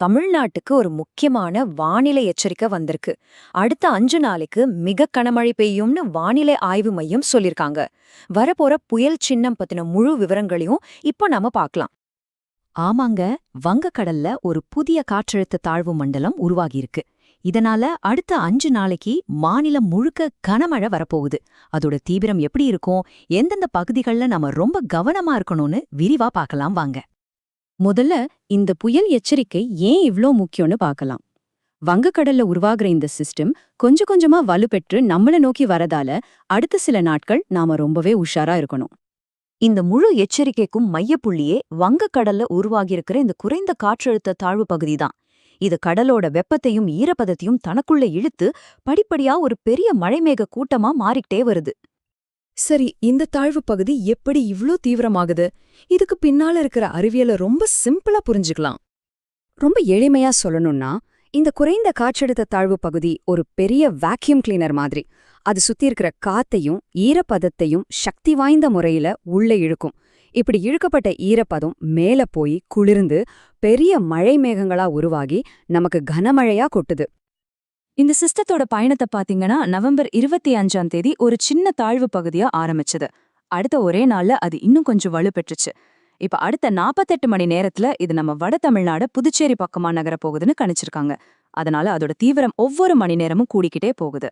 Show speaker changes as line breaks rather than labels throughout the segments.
தமிழ்நாட்டுக்கு ஒரு முக்கியமான வானிலை எச்சரிக்கை வந்திருக்கு. அடுத்த அஞ்சு நாளைக்கு மிக கனமழை பெய்யும்னு வானிலை ஆய்வு மையம் சொல்லிருக்காங்க. வரப்போற புயல் சின்னம் பத்தின முழு விவரங்களையும் இப்போ நாம பார்க்கலாம். ஆமாங்க வங்கக்கடல்ல ஒரு புதிய காற்றழுத்த தாழ்வு மண்டலம் உருவாகியிருக்கு. இதனால அடுத்த அஞ்சு நாளைக்கு மாநிலம் முழுக்க கனமழை வரப்போகுது. அதோட தீவிரம் எப்படி இருக்கும்? எந்தெந்த பகுதிகள்ல நாம ரொம்ப கவனமா இருக்கணும்னு விரிவா பார்க்கலாம் வாங்க. முதல்ல இந்த புயல் எச்சரிக்கை ஏன் இவ்ளோ முக்கியம்னு பார்க்கலாம். வங்கக்கடல்ல உருவாகிற இந்த சிஸ்டம் கொஞ்சம் கொஞ்சமா வலுப்பெற்று நம்மள நோக்கி வரதால அடுத்த சில நாட்கள் நாம ரொம்பவே உஷாரா இருக்கணும். இந்த முழு எச்சரிக்கைக்கும் மையப்புள்ளியே வங்கக்கடல்ல உருவாகியிருக்கிற இந்த குறைந்த காற்றழுத்த தாழ்வு பகுதிதான். இது கடலோட வெப்பத்தையும் ஈரப்பதத்தையும் தனக்குள்ள இழுத்து படிப்படியா ஒரு பெரிய மழைமேக கூட்டமா மாறிக்கிட்டே வருது.
சரி இந்த தாழ்வு பகுதி எப்படி இவ்ளோ தீவிரமாகுது? இதுக்கு பின்னால இருக்கிற அறிவியலை ரொம்ப சிம்பிளா புரிஞ்சுக்கலாம். ரொம்ப எளிமையா சொல்லணும்னா இந்த குறைந்த காற்றழுத்த தாழ்வு பகுதி ஒரு பெரிய வேக்யூம் கிளீனர் மாதிரி. அது சுத்தி இருக்கிற காத்தையும் ஈரப்பதத்தையும் சக்தி வாய்ந்த முறையில உள்ளே இழுக்கும். இப்படி இழுக்கப்பட்ட ஈரப்பதம் மேல போய் குளிர்ந்து பெரிய மழை மேகங்களா உருவாகி நமக்கு கனமழையா கொட்டுது.
இந்த சிஸ்டத்தோட பயணத்தை பாத்தீங்கன்னா நவம்பர் இருபத்தி அஞ்சாம் தேதி ஒரு சின்ன தாழ்வு பகுதியா ஆரம்பிச்சது. அடுத்த ஒரே நாள்ல அது இன்னும் கொஞ்சம் வலுப்பெற்றுச்சு. இப்ப அடுத்த நாற்பத்தெட்டு மணி நேரத்துல இது நம்ம வட தமிழ்நாடு புதுச்சேரி பக்கமா நகர போகுதுன்னு கணிச்சிருக்காங்க. அதனால அதோட தீவிரம் ஒவ்வொரு மணி நேரமும் கூடிக்கிட்டே போகுது.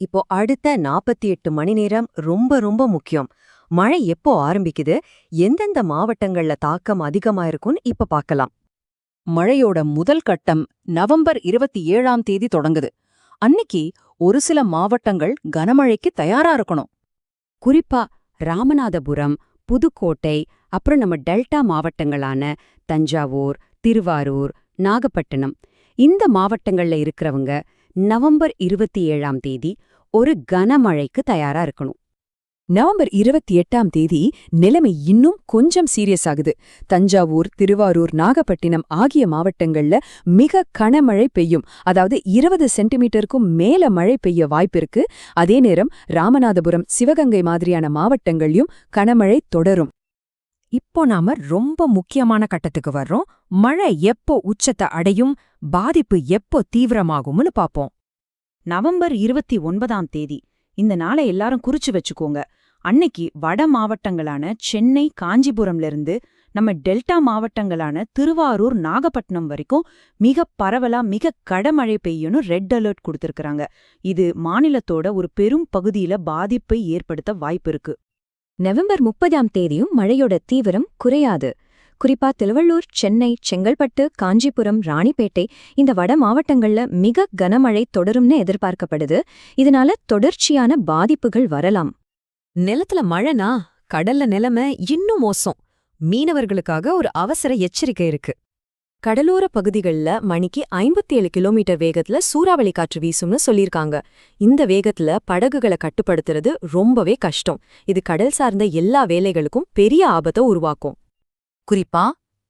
இப்போ அடுத்த நாற்பத்தி எட்டு மணி நேரம் ரொம்ப ரொம்ப முக்கியம். மழை எப்போ ஆரம்பிக்குது? எந்தெந்த மாவட்டங்கள்ல தாக்கம் அதிகமா இருக்கும்னு இப்ப பார்க்கலாம்
மழையோட முதல் கட்டம் நவம்பர் இருபத்தி ஏழாம் தேதி தொடங்குது. அன்னிக்கு ஒரு சில மாவட்டங்கள் கனமழைக்கு தயாரா இருக்கணும்.
குறிப்பா ராமநாதபுரம் புதுக்கோட்டை அப்புறம் நம்ம டெல்டா மாவட்டங்களான தஞ்சாவூர் திருவாரூர் நாகப்பட்டினம். இந்த மாவட்டங்கள்ல இருக்கிறவங்க நவம்பர் இருபத்தி ஏழாம் தேதி ஒரு கனமழைக்கு தயாரா இருக்கணும்.
நவம்பர் இருபத்தி எட்டாம் தேதி நிலைமை இன்னும் கொஞ்சம் சீரியஸ் ஆகுது. தஞ்சாவூர் திருவாரூர் நாகப்பட்டினம் ஆகிய மாவட்டங்கள்ல மிக கனமழை பெய்யும். அதாவது இருபது சென்டிமீட்டருக்கும் மேல மழை பெய்ய வாய்ப்பிருக்கு அதே நேரம் ராமநாதபுரம் சிவகங்கை மாதிரியான மாவட்டங்கள்லயும் கனமழை தொடரும்.
இப்போ நாம ரொம்ப முக்கியமான கட்டத்துக்கு வர்றோம். மழை எப்போ உச்சத்தை அடையும் பாதிப்பு எப்போ தீவிரமாகும்னு பாப்போம் நவம்பர் இருபத்தி ஒன்பதாம் தேதி இந்த நாளை எல்லாரும் குறிச்சு வச்சுக்கோங்க. அன்னைக்கு வட மாவட்டங்களான சென்னை காஞ்சிபுரம்ல இருந்து நம்ம டெல்டா மாவட்டங்களான திருவாரூர் நாகப்பட்டினம் வரைக்கும் மிக பரவலா மிக கடமழை பெய்யும்னு ரெட் அலர்ட் கொடுத்திருக்கறாங்க. இது மாநிலத்தோட ஒரு பெரும் பகுதியில பாதிப்பை ஏற்படுத்த வாய்ப்பு இருக்கு.
நவம்பர் முப்பதாம் தேதியும் மழையோட தீவிரம் குறையாது. குறிப்பா திருவள்ளூர் சென்னை செங்கல்பட்டு காஞ்சிபுரம் ராணிப்பேட்டை இந்த வட மாவட்டங்கள்ல மிக கனமழை தொடரும்னு எதிர்பார்க்கப்படுது. இதனால தொடர்ச்சியான பாதிப்புகள் வரலாம்.
நிலத்துல மழைனா கடல்ல நிலைமை இன்னும் மோசம். மீனவர்களுக்காக ஒரு அவசர எச்சரிக்கை இருக்கு. கடலோர பகுதிகள்ல மணிக்கு ஐம்பத்தி ஏழு கிலோமீட்டர் வேகத்துல சூறாவளி காற்று வீசும்னு சொல்லியிருக்காங்க. இந்த வேகத்துல படகுகளை கட்டுப்படுத்துறது ரொம்பவே கஷ்டம். இது கடல் சார்ந்த எல்லா வேலைகளுக்கும் பெரிய ஆபத்தை உருவாக்கும்.
குறிப்பா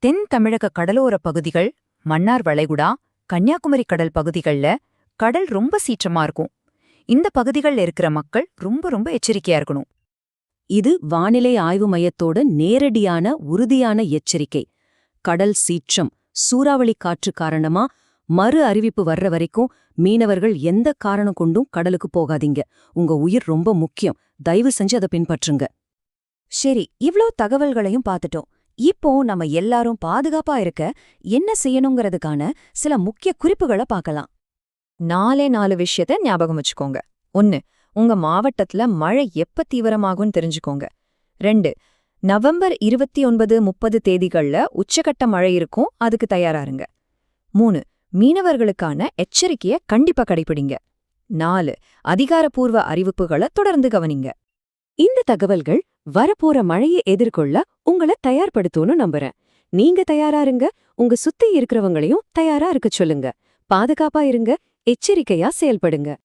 தென் தமிழக கடலோர பகுதிகள் மன்னார் வளைகுடா கன்னியாகுமரி கடல் பகுதிகள்ல கடல் ரொம்ப சீற்றமா இருக்கும். இந்த பகுதிகள்ல இருக்கிற மக்கள் ரொம்ப ரொம்ப எச்சரிக்கையா இருக்கணும்.
இது வானிலை ஆய்வு மையத்தோட நேரடியான உறுதியான எச்சரிக்கை. கடல் சீற்றம் சூறாவளி காற்று காரணமா மறு அறிவிப்பு வர்ற வரைக்கும் மீனவர்கள் எந்த காரணம் கொண்டும் கடலுக்கு போகாதீங்க. உங்க உயிர் ரொம்ப முக்கியம். தயவு செஞ்சு அதை பின்பற்றுங்க.
சரி இவ்ளோ தகவல்களையும் பார்த்துட்டோம். இப்போ நம்ம எல்லாரும் பாதுகாப்பா இருக்க என்ன செய்யணுங்கிறதுக்கான சில முக்கிய குறிப்புகளை பார்க்கலாம் நாலே நாலு விஷயத்த ஞாபகம் வச்சுக்கோங்க. ஒன்னு உங்க மாவட்டத்துல மழை எப்ப தீவிரமாகும்னு தெரிஞ்சுக்கோங்க. ரெண்டு நவம்பர் இருபத்தி ஒன்பது முப்பது தேதிகள்ல உச்சகட்ட மழை இருக்கும் அதுக்கு தயாராருங்க. மூணு மீனவர்களுக்கான எச்சரிக்கைய கண்டிப்பா கடைபிடிங்க நாலு அதிகாரப்பூர்வ அறிவிப்புகளை தொடர்ந்து கவனிங்க.
இந்த தகவல்கள் வரப்போற மழையை எதிர்கொள்ள உங்களை தயார்படுத்தும்னு நம்புறேன். நீங்க தயாரா இருங்க. உங்க சுத்தி இருக்கிறவங்களையும் தயாரா இருக்க சொல்லுங்க. பாதுகாப்பா இருங்க. எச்சரிக்கையா செயல்படுங்க.